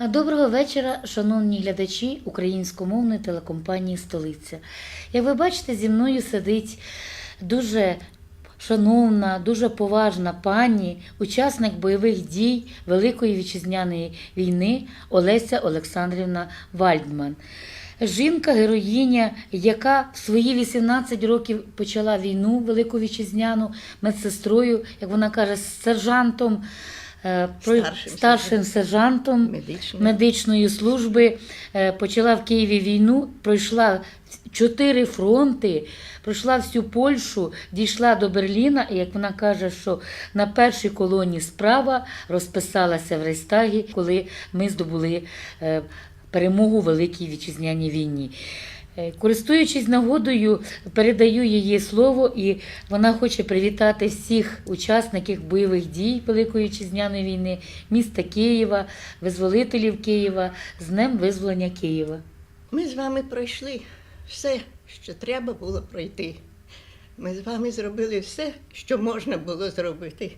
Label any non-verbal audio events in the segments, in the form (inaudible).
Доброго вечора, шановні глядачі українськомовної телекомпанії Столиця. Як ви бачите, зі мною сидить дуже шановна, дуже поважна пані, учасник бойових дій Великої вітчизняної війни Олеся Олександрівна Вальдман. Жінка, героїня, яка в свої 18 років почала війну Велику вітчизняну медсестрою, як вона каже, сержантом, Старшим старшим сержантом Медичною. медичної служби, е, почала в Києві війну, пройшла чотири фронти, пройшла всю Польщу, дійшла до Берліна, і як вона каже, що на першій колоні справа розписалася в Рейстагі, коли ми здобули е, перемогу у Великій вітчизняній війні. Е, Користуючись нагодою, передаю її слово, і вона хоче привітати всіх учасників бойових дій Великої вітчизняної війни, міста Києва, визволителів Києва з Днем Визволення Києва. Ми з вами пройшли все, що треба було пройти. Ми з вами зробили все, що можна було зробити.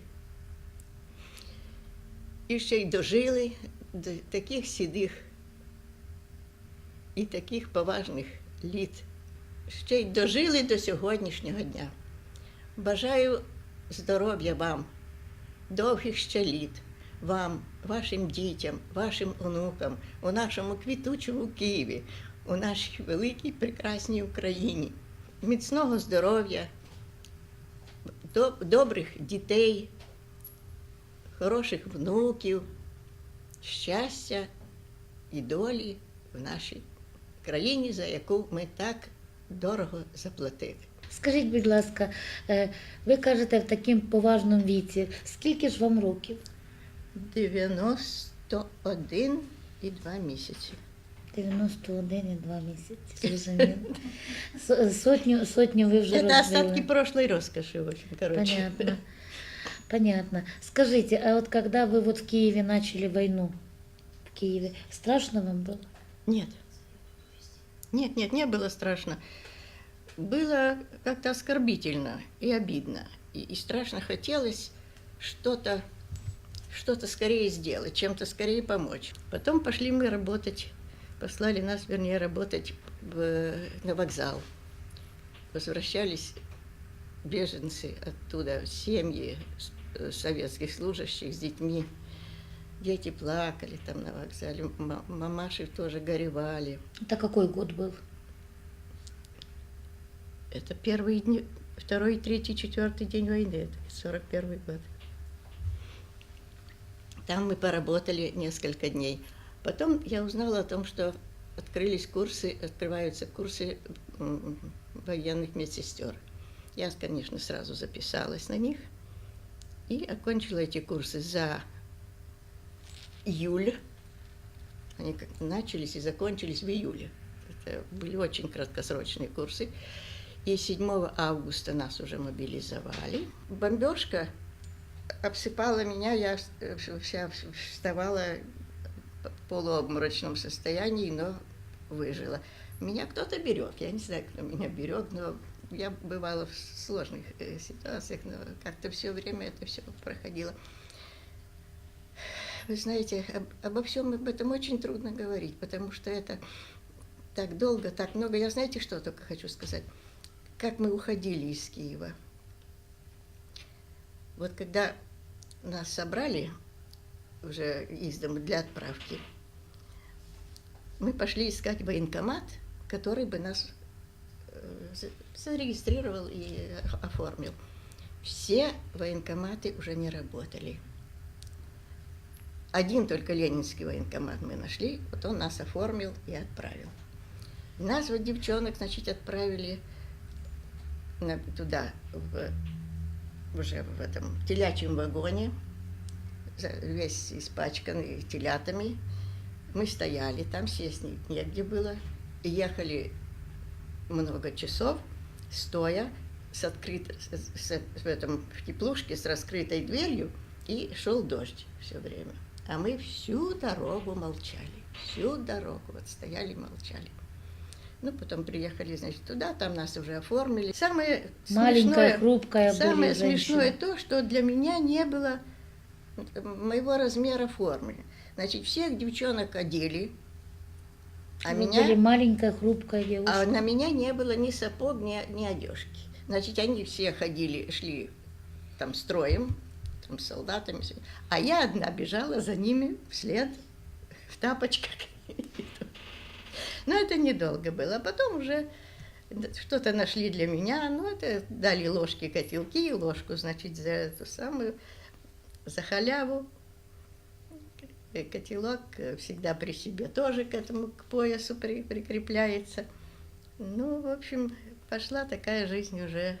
І ще й дожили до таких сідих і таких поважних літ. Ще й дожили до сьогоднішнього дня. Бажаю здоров'я вам, довгих ще літ, вам, вашим дітям, вашим онукам, у нашому квітучому Києві, у нашій великій прекрасній Україні. Міцного здоров'я, добрих дітей, хороших внуків, щастя і долі в нашій країні, за яку ми так дорого заплатили. Скажіть, будь ласка, е, ви кажете в такому поважному віці, скільки ж вам років? 91 і 2 місяці. 91 і 2 місяці. Зрозуміло. С- (laughs) Сотню, сотню ви вже Это розбили. остатки прошлой роскоши очень, короче. Понятно. Понятно. Скажите, а вот когда вы вот в Киеве начали войну, в Киеве, страшно вам было? Нет. Нет, нет, не было страшно. Было как-то оскорбительно и обидно. И, и страшно хотелось что-то что-то скорее сделать, чем-то скорее помочь. Потом пошли мы работать, послали нас, вернее, работать в- на вокзал. Возвращались беженцы оттуда, семьи э, советских служащих с детьми. Дети плакали там на вокзале, ма- мамаши тоже горевали. Это какой год был? Это первые дни, второй, третий, четвертый день войны, это 41 год. Там мы поработали несколько дней. Потом я узнала о том, что открылись курсы, открываются курсы военных медсестер. Я, конечно, сразу записалась на них и окончила эти курсы за июль. Они начались и закончились в июле. Это были очень краткосрочные курсы. И 7 августа нас уже мобилизовали. Бомбежка обсыпала меня, я вся вставала в полуобморочном состоянии, но выжила. Меня кто-то берег, я не знаю, кто меня берег, но я бывала в сложных э, ситуациях, но как-то все время это все проходило. Вы знаете, об- обо всем об этом очень трудно говорить, потому что это так долго, так много. Я знаете, что только хочу сказать? Как мы уходили из Киева. Вот когда нас собрали уже из дома для отправки, мы пошли искать военкомат, который бы нас э, за- зарегистрировал и оформил. Все военкоматы уже не работали. Один только Ленинский военкомат мы нашли, вот он нас оформил и отправил. Нас, вот девчонок, значит, отправили на- туда, в, уже в этом телячьем вагоне, весь испачканный телятами. Мы стояли там, сесть не- негде было. И ехали много часов, стоя с открытой, в, этом, в теплушке с раскрытой дверью, и шел дождь все время. А мы всю дорогу молчали, всю дорогу вот стояли и молчали. Ну, потом приехали, значит, туда, там нас уже оформили. Самое Маленькая, смешное- хрупкая Самое смешное женщина. то, что для меня не было моего размера формы. Значит, всех девчонок одели, а Вы меня... были маленькая, хрупкая девушка. А на меня не было ни сапог, ни, ни одежки. Значит, они все ходили, шли там строем, там с солдатами. А я одна бежала за ними вслед в тапочках. (laughs) Но это недолго было. Потом уже что-то нашли для меня. Ну, это дали ложки, котелки, ложку, значит, за эту самую, за халяву. Котелок э, всегда при себе тоже к этому, к поясу при- прикрепляется. Ну, в общем, пошла такая жизнь уже.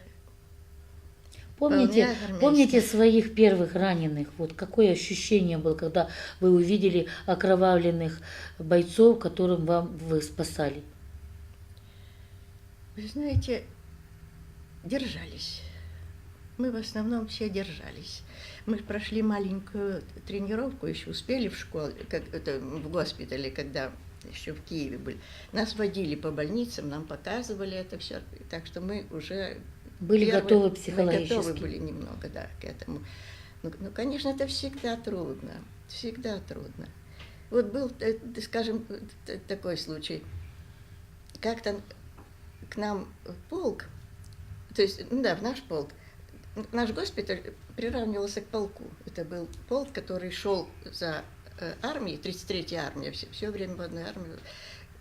Помните, помните своих первых раненых? Вот какое ощущение было, когда вы увидели окровавленных бойцов, которым вам вы спасали? Вы знаете, держались. Мы в основном все держались. Мы прошли маленькую тренировку, еще успели в школе, как это в госпитале, когда еще в Киеве были. Нас водили по больницам, нам показывали это все. Так что мы уже Были первые- готовы Мы психологически? готовы были немного, да, к этому. Ну, ну, конечно, это всегда трудно. Всегда трудно. Вот был, э, скажем, такой случай. Как-то к нам в полк, то есть, ну да, в наш полк, наш госпиталь приравнивался к полку. Это был полк, который шел за э, армией, 33-я армия, все, все время в одной армии.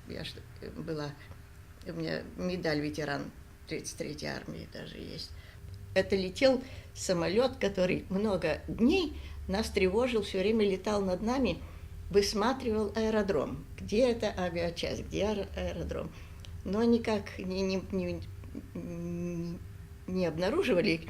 Я э, была, у меня медаль ветеран 33-й армии даже есть. Это летел самолет, который много дней нас тревожил, все время летал над нами, высматривал аэродром. Где эта авиачасть, где аэро- аэродром. Но никак не, не, не, не обнаруживали.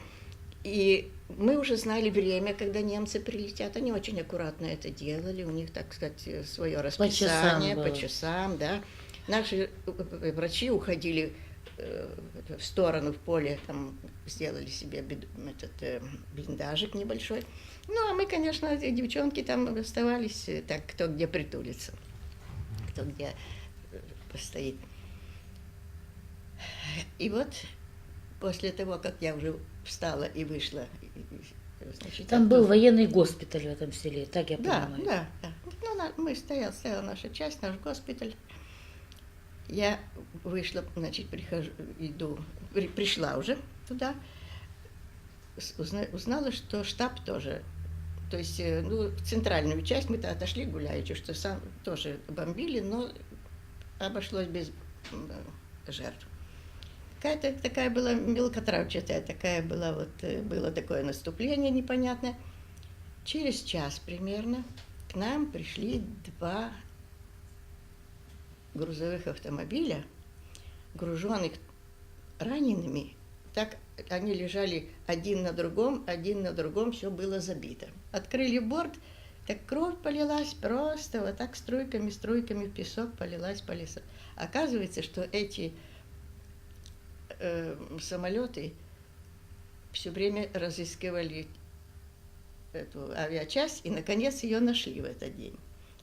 И мы уже знали время, когда немцы прилетят. Они очень аккуратно это делали. У них, так сказать, свое расписание было. по часам, да. Наши э, врачи уходили э, в сторону, в поле, там сделали себе этот э, блиндажик небольшой. Ну, а мы, конечно, девчонки там оставались, э, так, кто где притулится, кто где э, постоит. И вот после того, как я уже встала и вышла, значит, Там был военный госпиталь в этом селе, так я да, понимаю. да, да. Ну, мы стоял, стояла наша часть, наш госпиталь. Я вышла, значит, прихожу, иду, при- пришла уже туда, узна- узнала, что штаб тоже, то есть, э, ну, центральную часть мы-то отошли гуляючи, что сам тоже бомбили, но обошлось без э, жертв. Какая-то такая была мелкотравчатая, такая была вот, э, было такое наступление непонятное. Через час примерно к нам пришли два грузовых автомобиля, груженных ранеными. Так они лежали один на другом, один на другом, все было забито. Открыли борт, так кровь полилась просто, вот так струйками, струйками в песок полилась по лесу. Оказывается, что эти э, самолеты все время разыскивали эту авиачасть и, наконец, ее нашли в этот день.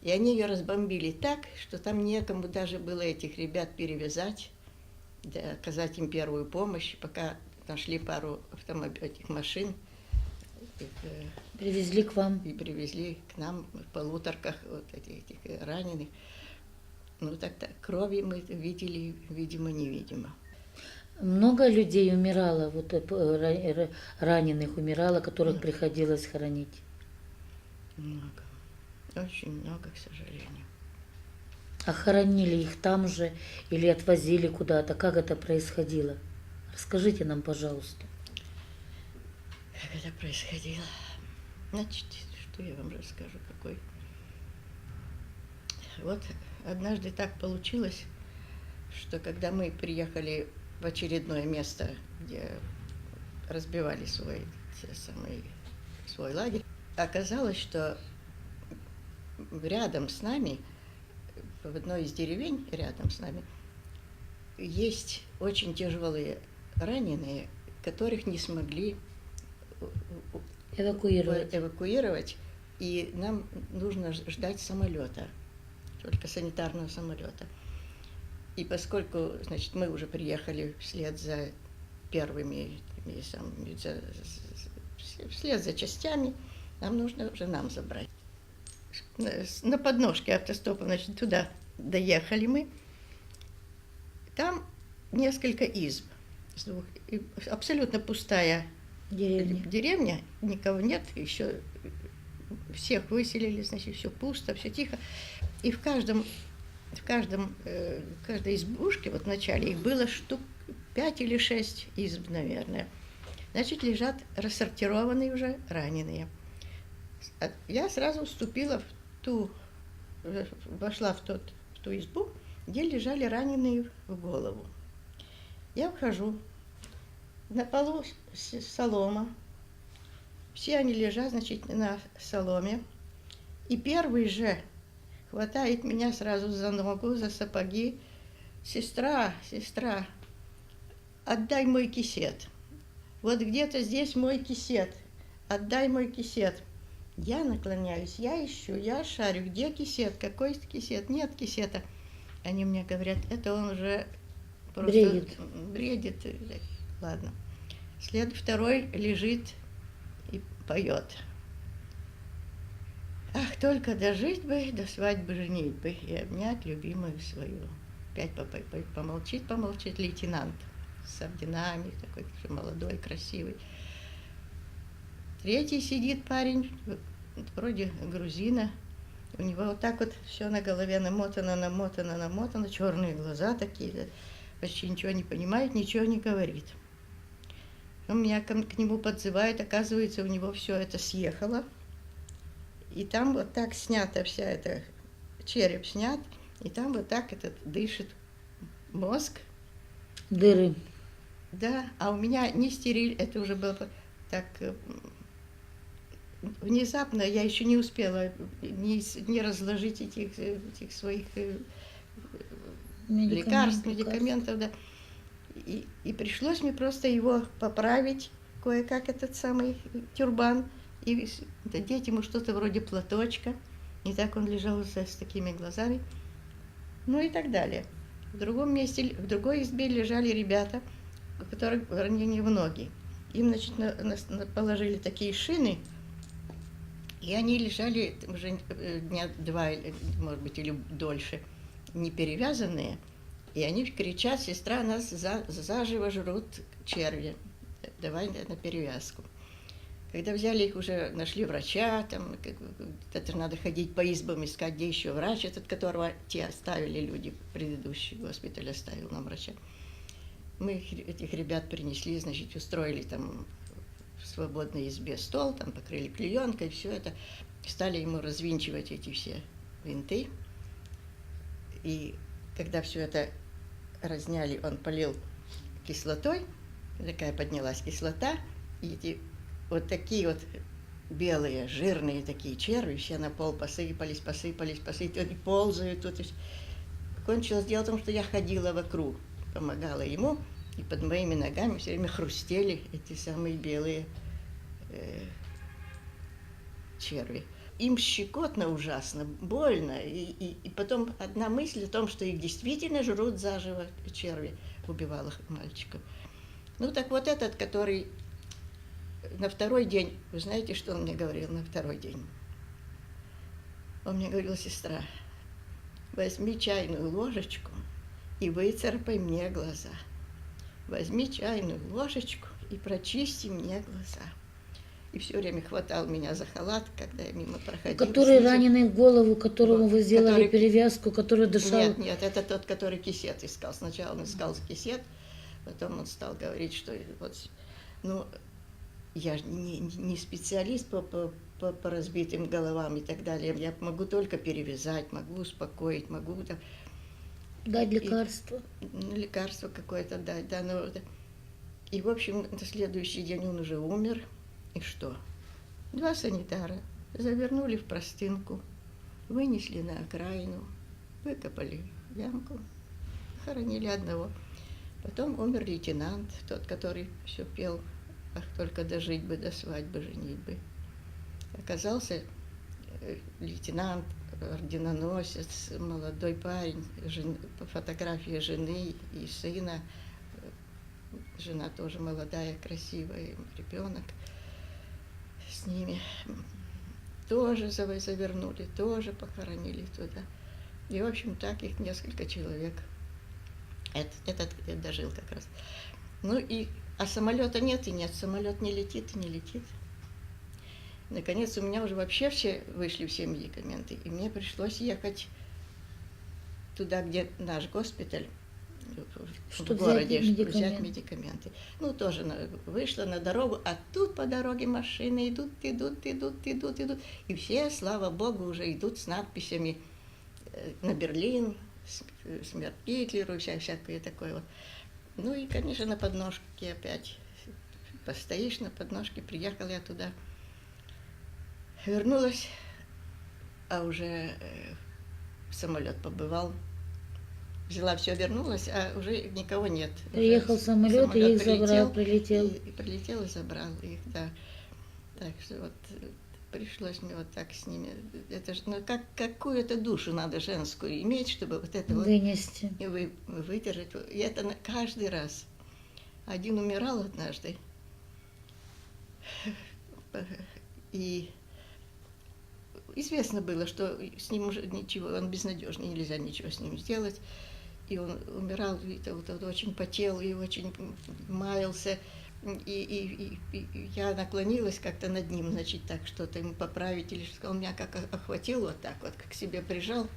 И они ее разбомбили так, что там некому даже было этих ребят перевязать, да, оказать им первую помощь, пока нашли пару автомобилей, этих машин э, Привезли к вам. и привезли к нам в полуторках вот этих, этих раненых. Ну так, так крови мы видели, видимо, невидимо. Много людей умирало, вот э, э, ра- ра- раненых умирало, которых приходилось хоронить. Много. Очень много, к сожалению. А хоронили их там же или отвозили куда-то? Как это происходило? Расскажите нам, пожалуйста. Как это происходило? Значит, что я вам расскажу, какой. Вот однажды так получилось, что когда мы приехали в очередное место, где разбивали свой, самый, свой лагерь, оказалось, что рядом с нами, в одной из деревень рядом с нами, есть очень тяжелые раненые, которых не смогли у- у- Эвакуировать. эвакуировать, и нам нужно ждать самолета, только санитарного самолета. И поскольку, значит, мы уже приехали вслед за первыми, самыми, за- вслед за частями, нам нужно уже нам забрать. На- с- на подножке автостопа, значит, туда доехали мы. Там несколько изб, абсолютно пустая Деревня. деревня, никого нет, еще всех выселили, значит, все пусто, все тихо. И в каждом, в каждом, э, в каждой избушке, вот в начале их было штук пять или шесть изб, наверное. Значит, лежат рассортированные уже раненые. А Я сразу вступила в ту, э, вошла в, тот, в ту избу, где лежали раненые в голову. Я вхожу, на полу солома, все они лежат, значит, на соломе. И первый же хватает меня сразу за ногу, за сапоги. Сестра, сестра, отдай мой кисет. Вот где-то здесь мой кисет. Отдай мой кисет. Я наклоняюсь, я ищу, я шарю, где кисет, какой кисет, нет кисета. Они мне говорят, это он уже просто Бредит. бредит. Ладно. След второй лежит и поет. Ах, только дожить бы, до свадьбы женить бы и обнять любимую свою. Опять по- по- по- помолчит, помолчит лейтенант с орденами, такой молодой, красивый. Третий сидит парень, вроде грузина. У него вот так вот все на голове намотано, намотано, намотано, черные глаза такие, почти ничего не понимает, ничего не говорит. Он меня к, к нему подзывает, оказывается, у него все это съехало. И там вот так снята вся эта, череп снят, и там вот так этот дышит мозг. Дыри. Да, а у меня не стериль, это уже было так э, внезапно, я еще не успела не, не разложить этих, этих своих э, лекарств, медикаментов, да. И, и пришлось мне просто его поправить, кое-как этот самый тюрбан, и надеть ему что-то вроде платочка. И так он лежал с, с такими глазами. Ну и так далее. В другом месте, в другой избе лежали ребята, у которых ранение в ноги. Им, значит, на- на- на- положили такие шины, и они лежали уже э, дня два, может быть, или дольше, не перевязанные. И они кричат, сестра, нас за, заживо жрут черви. Давай на перевязку. Когда взяли их, уже нашли врача, там, как- это надо ходить по избам, искать, где еще врач, этот, которого те оставили люди, предыдущий госпиталь оставил нам врача. Мы их- этих ребят принесли, значит, устроили там в свободной избе стол, там покрыли клеенкой, все это. Стали ему развинчивать эти все винты. И когда все это разняли, он полил кислотой, такая поднялась кислота, и эти вот такие вот белые, жирные такие черви, все на пол посыпались, посыпались, посыпались, они ползают всё. Кончилось дело в том, что я ходила вокруг, помогала ему, и под моими ногами все время хрустели эти самые белые э, черви. Им щекотно ужасно, больно. И, и, и потом одна мысль о том, что их действительно жрут заживо черви, убивала мальчиков. Ну так вот этот, который на второй день, вы знаете, что он мне говорил на второй день? Он мне говорил, сестра, возьми чайную ложечку и выцарапай мне глаза. Возьми чайную ложечку и прочисти мне глаза. И все время хватал меня за халат, когда я мимо проходила. Который снизу. раненый голову, которому Вот, вы сделали который- перевязку, который дышал. Нет, нет, это тот, который кисет искал. Сначала он искал кисет, потом он стал говорить, что вот, ну, я не- не специалист по, по, по, по разбитым головам и так далее. Я могу только перевязать, могу успокоить, могу там, Дать лекарство. ну, лекарство какое-то дать, да, ну, да. И, в общем, на следующий день он уже умер. И что? Два санитара завернули в простынку, вынесли на окраину, выкопали ямку, хоронили одного. Потом умер лейтенант, тот, который все пел, ах, только дожить бы до свадьбы, женить бы. Оказался лейтенант, орденоносец, молодой парень, жен- фотографии жены и сына. Э, Жена тоже молодая, красивая, ребенок с ними. тоже зав- завернули, тоже похоронили туда. И, в общем, так их несколько человек. Этот, этот дожил как раз. Ну и, а самолета нет и нет, самолет не летит и не летит. Наконец, у меня уже вообще все вышли все медикаменты, и мне пришлось ехать туда, где наш госпиталь, в- Чтоб в городе, взять чтобы взять медикаменты. медикаменты. Ну, тоже на- вышла на дорогу, а тут по дороге машины идут, идут, идут, идут, идут. И все, слава богу, уже идут с надписями э, на Берлин, э, смерть Гитлеру, вся, всякое такое вот. Ну и, конечно, на подножке опять постоишь на подножке, приехал я туда. Вернулась, а уже э, самолет побывал. Взяла все, вернулась, а уже никого нет. Приехал с- самолет, и их забрал, прилетел, прилетел. И, и прилетел и забрал их, да. Так что вот пришлось мне вот так с ними. Это ж, ну как, какую-то душу надо женскую иметь, чтобы вот это вот Вынести. и вы, выдержать. И это на- каждый раз. Один умирал однажды. (laughs) И известно было, что с ним уже ничего, он безнадежный, нельзя ничего с ним сделать. И он умирал, и то- вот, очень потел, и очень маялся. И, и- и- и я наклонилась как-то над ним, значит, так что-то ему поправить, или что он меня как охватил вот так вот, как к себе прижал.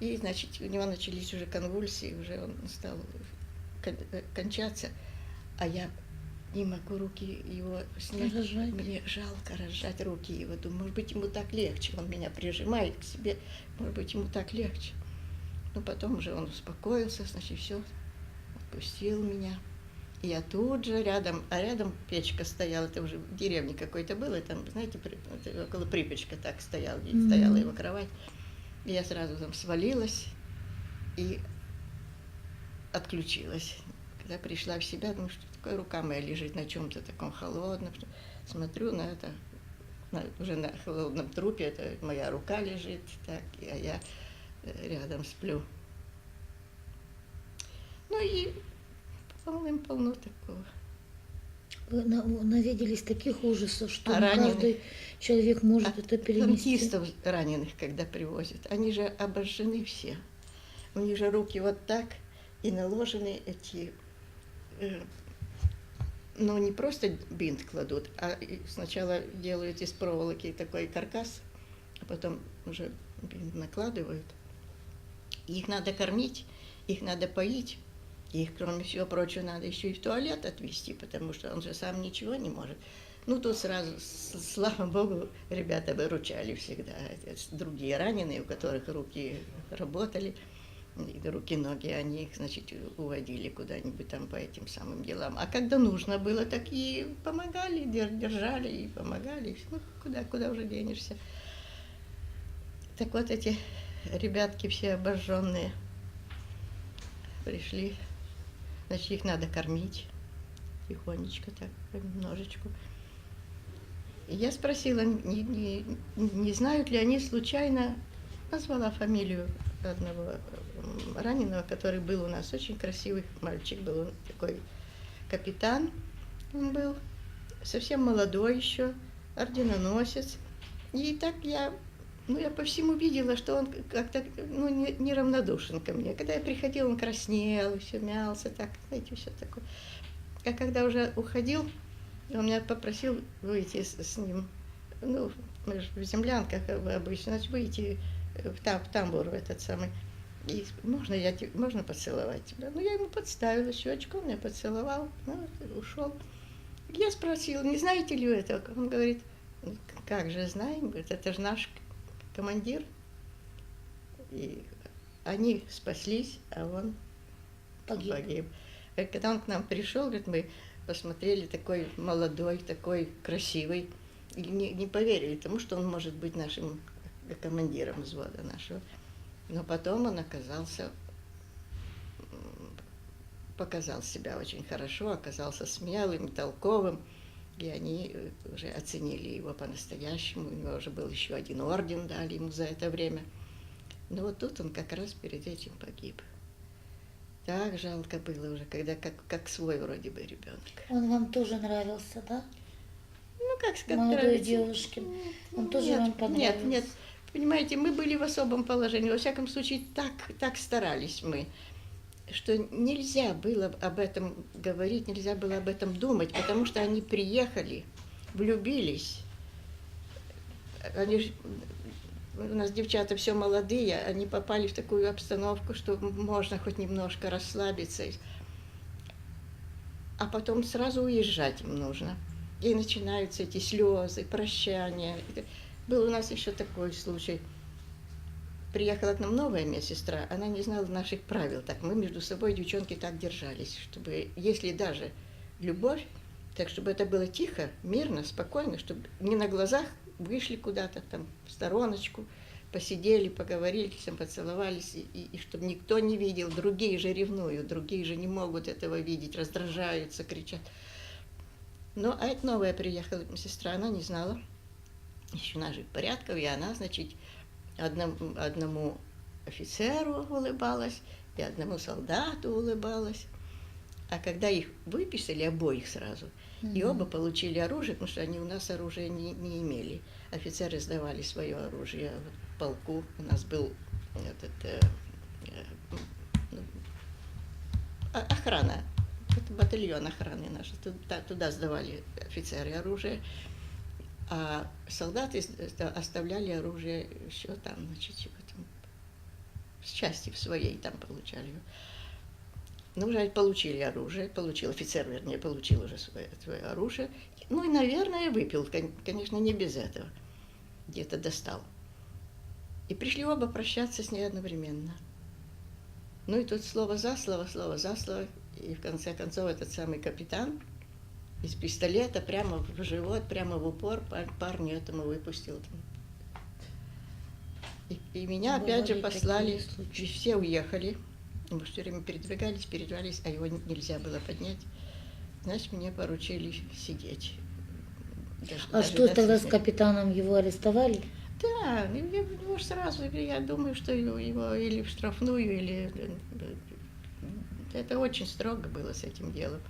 И, значит, у него начались уже конвульсии, уже он стал э, кончаться, а я не могу руки его снять. Разжать. Мне жалко разжать руки его. Думаю, может быть, ему так легче. Он меня прижимает к себе, может быть, ему так легче. Но потом уже он успокоился, значит, все, отпустил меня. И я тут же рядом, а рядом печка стояла, это уже в деревне какой-то было, там, знаете, при- около припечка так стоял, Мгм. стояла его кровать. И я сразу там свалилась и отключилась. Когда пришла в себя, думаю, что такое рука моя лежит на чем-то таком холодном. Смотрю на это, на- уже на холодном трупе, это моя рука лежит, так, а я э, рядом сплю. Ну и полным-полно такого. Вы на- навиделись таких ужасов, что А не раненых? каждый человек может А это перенести. Танкистов раненых, когда привозят, они же обожжены все. У них же руки вот так и наложены эти, э, ну не просто бинт кладут, а сначала делают из проволоки такой каркас, а потом уже бинт накладывают. Их надо кормить, их надо поить, их, кроме всего прочего, надо еще и в туалет отвезти, потому что он же сам ничего не может. Ну, тут сразу, слава богу, ребята выручали всегда. Это Другие раненые, у которых руки работали, и руки-ноги, они их, значит, уводили куда-нибудь там по этим самым делам. А когда нужно было, так и помогали, дер- держали и помогали. Ну, куда, куда уже денешься. Так вот эти ребятки все обожженные пришли. Значит, их надо кормить тихонечко так, понемножечку. И я спросила, не, не- не знают ли они случайно, назвала фамилию одного м, раненого, который был у нас, очень красивый мальчик был, он такой капитан, он был совсем молодой еще, орденоносец. И так я, ну, я по всему видела, что он как-то ну, не- неравнодушен ко мне. Когда я приходила, он краснел, все мялся, так, знаете, все такое. А когда уже уходил, он меня попросил выйти с, с ним, ну, мы же в землянках обычно, значит, выйти в, там, в тамбур в этот самый. И можно, я, те- можно поцеловать тебя? Ну, я ему подставила щечку, он меня поцеловал, ну, ушел. Я спросила, не знаете ли вы этого? Он говорит, «Ну, как же знаем, говорит, это же наш командир. И они спаслись, а он Погиб. погиб. Когда он к нам пришел, говорит, мы посмотрели, такой молодой, такой красивый, и не, не поверили тому, что он может быть нашим командиром взвода нашего. Но потом он оказался, показал себя очень хорошо, оказался смелым, толковым, и они э, уже оценили его по-настоящему. У него уже был еще один орден, дали ему за это время. Но вот тут он как раз перед этим погиб. Так жалко было уже, когда как, как свой вроде бы ребенок. Он вам тоже нравился, да? Ну, как сказать, молодой нравится? девушке? Он тоже нет, вам Нет, понравился? нет. Понимаете, мы были в особом положении. Во всяком случае, так, так старались мы, что нельзя было об этом говорить, нельзя было об этом думать, потому что они приехали, влюбились. Они у нас девчата все молодые, они попали в такую обстановку, что можно хоть немножко расслабиться. А потом сразу уезжать им нужно. И начинаются эти слезы, прощания. Был у нас еще такой случай. Приехала к нам новая медсестра, она не знала наших правил. Так мы между собой, девчонки, так держались, чтобы, если даже любовь, так чтобы это было тихо, мирно, спокойно, чтобы не на глазах вышли куда-то там в стороночку, посидели, поговорили, всем поцеловались, и, и, и чтобы никто не видел. Другие же ревнуют, другие же не могут этого видеть, раздражаются, кричат. Но а эта новая приехала сестра, она не знала наших порядков, и она, значит, одному, одному офицеру улыбалась, и одному солдату улыбалась. А когда их выписали, обоих сразу, и Мгм. оба получили оружие, потому что они у нас оружия не, не имели. Офицеры сдавали свое оружие в полку. У нас был этот, э, э, ну, охрана, это батальон охраны наш. Туда, туда сдавали офицеры оружие. А солдаты э, оставляли оружие еще там, значит, в этом, с части в своей там получали. Ну, уже получили оружие, получил, офицер, вернее, получил уже свое, свое оружие. Ну и, наверное, выпил, кон- конечно, не без этого. Где-то достал. И пришли оба прощаться с ней одновременно. Ну и тут слово за слово, слово за слово. И в конце концов этот самый капитан из пистолета прямо в живот, прямо в упор пар- парню этому выпустил. И, и меня опять же Бывали послали, и все уехали. Мы все время передвигались, передвигались, а его нельзя было поднять. Значит, мне поручили сидеть. Дож- А что дожидаться тогда с капитаном его арестовали? Да, ну, сразу, я думаю, что его, его или в штрафную, или... э, Это очень строго было с этим делом.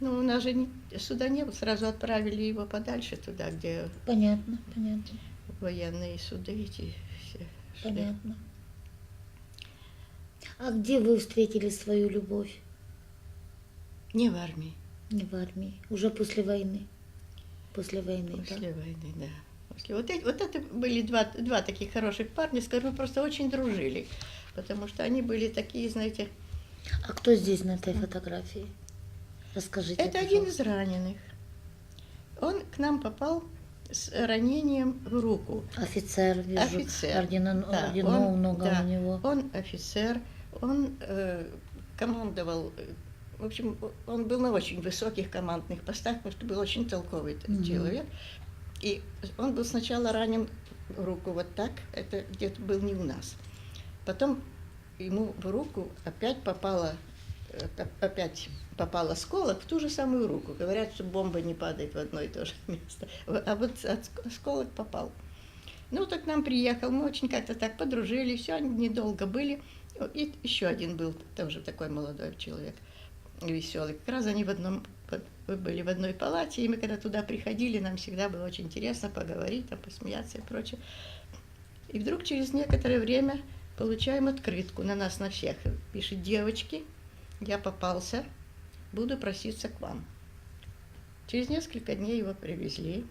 Ну, у нас же не- суда не было, сразу отправили его подальше туда, где Понятно, понятно, военные суды эти все шли. понятно. А где вы встретили свою любовь? Не в армии, Не в армии, уже после войны. После войны, после войны, да. После, вот, эти, вот это были два, два таких хороших парня, с которыми просто очень дружили, потому что они были такие, знаете, да. А кто здесь на этой фотографии? Расскажите. Это один из раненых. Он к нам попал с ранением в руку. Офицер, вижу. Офицер, Ордена, Да, орденов он- много да, у него. Он офицер, он э, командовал, э, в общем, он был на очень высоких командных постах, потому что был очень толковый Мгм. человек. И он был сначала ранен в руку вот так, это где-то был не у нас. Потом ему в руку опять попала, э, оп- опять попал осколок в ту же самую руку. Говорят, что бомба не падает в одно и то же (laughs) место. А вот осколок попал. Ну, так нам приехал, мы очень как-то так подружились, все, недолго были. И еще один был тоже такой молодой человек, веселый. Как раз они в одном, были в одной палате, и мы когда туда приходили, нам всегда было очень интересно поговорить, там, посмеяться и прочее. И вдруг через некоторое время получаем открытку на нас, на всех. Пишет, девочки, я попался, буду проситься к вам. Через несколько дней его привезли.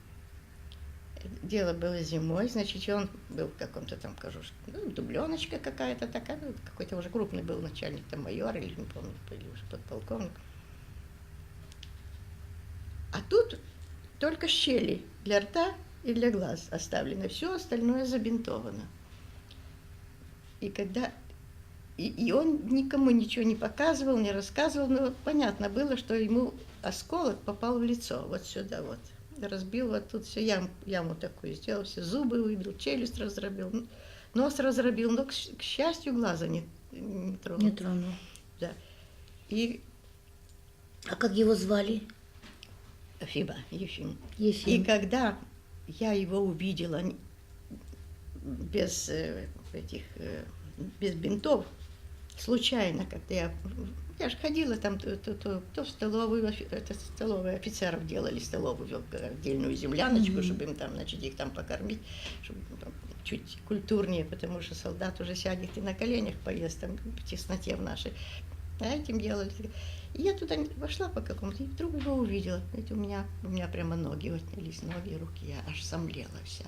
Дело было зимой, значит, он был в каком-то там, скажу, ну, дубленочка какая-то такая, ну, какой-то уже крупный был начальник, там майор или не помню, или уже подполковник. А тут только щели для рта и для глаз оставлены, все остальное забинтовано. И когда и, и он никому ничего не показывал, не рассказывал, но понятно было, что ему осколок попал в лицо, вот сюда вот. Разбил вот тут все, ям, яму такую сделал, все зубы выбил, челюсть разробил, нос разробил, но, к, к счастью, глаза не, не тронул. Не тронул. Да. И А как его звали? Фиба, Ефим. Ефим. И когда я его увидела без э, этих, э, без бинтов, случайно, когда я Я же ходила там то, то, то, то в столовую, это столовую офицеров делали столовую отдельную земляночку, Мгм. чтобы им там, значит, их там покормить, чтобы там чуть культурнее, потому что солдат уже сядет и на коленях поест там в тесноте в нашей. А этим делали. И я туда вошла по какому-то, и вдруг его увидела. Знаете, у меня, у меня прямо ноги отнялись, ноги, руки, я аж сомлела вся.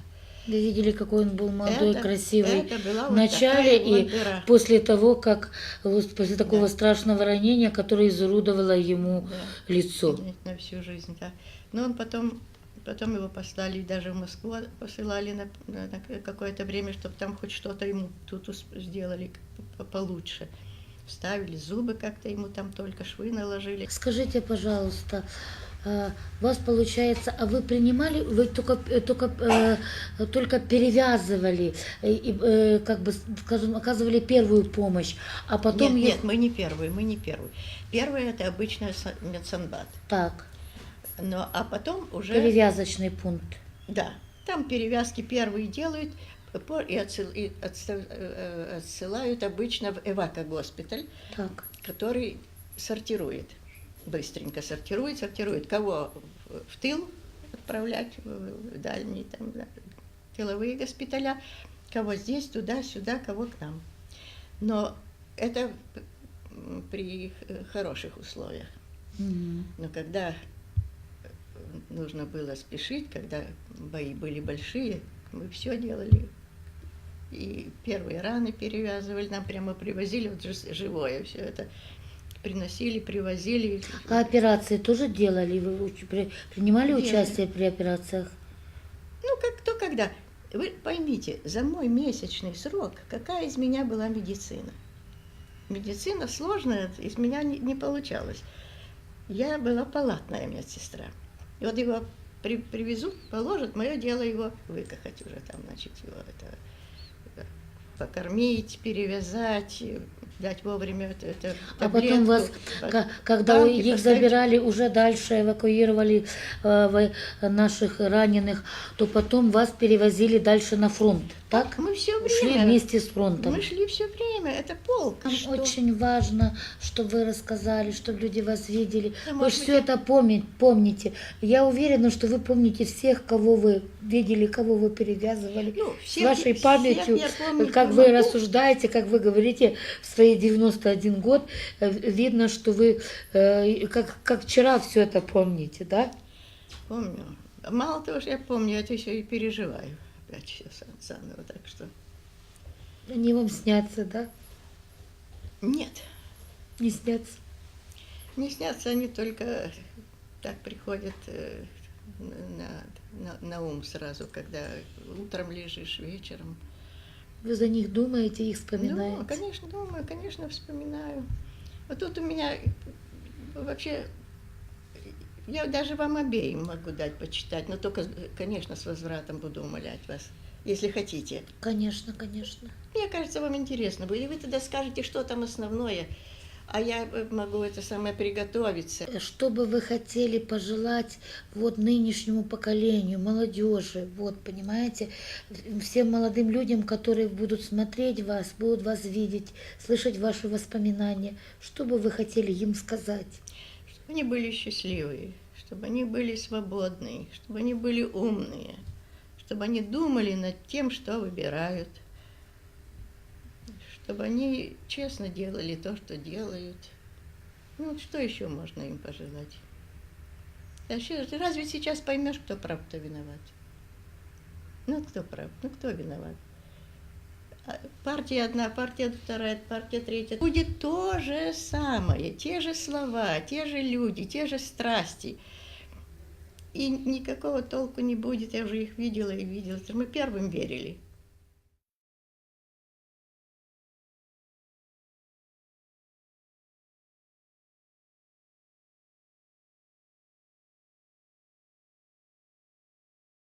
Вы видели, какой он был молодой, Это- красивый. это была в начале и дыра. после того, как после такого Да. страшного ранения, которое изуродовало ему Да. лицо. На, всю жизнь, да. Но он потом, потом его послали даже в Москву, посылали на, на- какое-то время, чтобы там хоть что-то ему тут сделали по- получше. Вставили зубы как-то ему там только швы наложили. Скажите, пожалуйста, вас получается, а вы принимали, вы только, э, только, э, только перевязывали, э, и, как бы, скажем, оказывали первую помощь, а потом... нет, я- нет, мы не первые, мы не первые. Первые это обычно са- медсанбат. Так, Но, а потом уже... перевязочный пункт. Да, там перевязки первые делают и, отсыл- и отста- отсылают обычно в эвако-госпиталь. Так, который сортирует, быстренько сортирует, сортирует, кого в, тыл отправлять, в, дальние там, да, тыловые госпиталя, кого здесь, туда, сюда, кого к нам. Но это при хороших условиях. Мгм. Но когда нужно было спешить, когда бои были большие, мы все делали. И первые раны перевязывали, нам прямо привозили, вот жи- живое все это приносили, привозили. А операции тоже делали? Вы принимали Делали. участие при операциях? Ну, как кто когда. Вы поймите, за мой месячный срок какая из меня была медицина? Медицина сложная, из меня не, не получалось. Я была палатная медсестра. И вот его при- привезут, положат, мое дело его выкахать уже там, значит, его это э, покормить, перевязать, дать вовремя это, это А потом вас, когда банки их поставить. забирали уже дальше, эвакуировали э, наших раненых, то потом вас перевозили дальше на фронт, так? Мы все Шли время. вместе с фронтом. Мы шли все время, это полк. Нам что- очень важно, чтобы вы рассказали, чтобы люди вас видели. Да, вы быть, все я- это помни- помните. Я уверена, что вы помните всех, кого вы видели, кого вы перевязывали. Ну, С всех- вашей всех памятью, я помнить как вы могу. рассуждаете, как вы говорите в свои 91 год, э, видно, что вы э, как, как вчера все это помните, да? Помню. Мало того, что я помню, я это еще и переживаю. Опять все заново, так что... Они вам снятся, да? Нет, Не снятся. не снятся они только так приходят э, на, на, на ум сразу, когда утром лежишь, вечером. Вы за них думаете, их вспоминаете. Ну, конечно, думаю, конечно, вспоминаю. Вот тут у меня вообще... Я даже вам обеим могу дать почитать, но только, конечно, с возвратом буду умолять вас, если хотите. Конечно, конечно. Мне кажется, вам интересно будет. И вы тогда скажете, что там основное, а я э, могу это самое приготовиться. Что бы вы хотели пожелать вот нынешнему поколению, молодежи, вот, понимаете, всем молодым людям, которые будут смотреть вас, будут вас видеть, слышать ваши воспоминания, что бы вы хотели им сказать? Чтобы они были счастливые, чтобы они были свободные, чтобы они были умные, чтобы они думали над тем, что выбирают, чтобы они честно делали то, что делают. Ну, вот что еще можно им пожелать? Вообще, ты разве сейчас поймешь, кто прав, кто виноват? Ну, кто прав, ну, кто виноват? Партия одна, партия вторая, партия третья. Будет то же самое, те же слова, те же люди, те же страсти. И никакого толку не будет, я уже их видела и видела. Мы первым верили.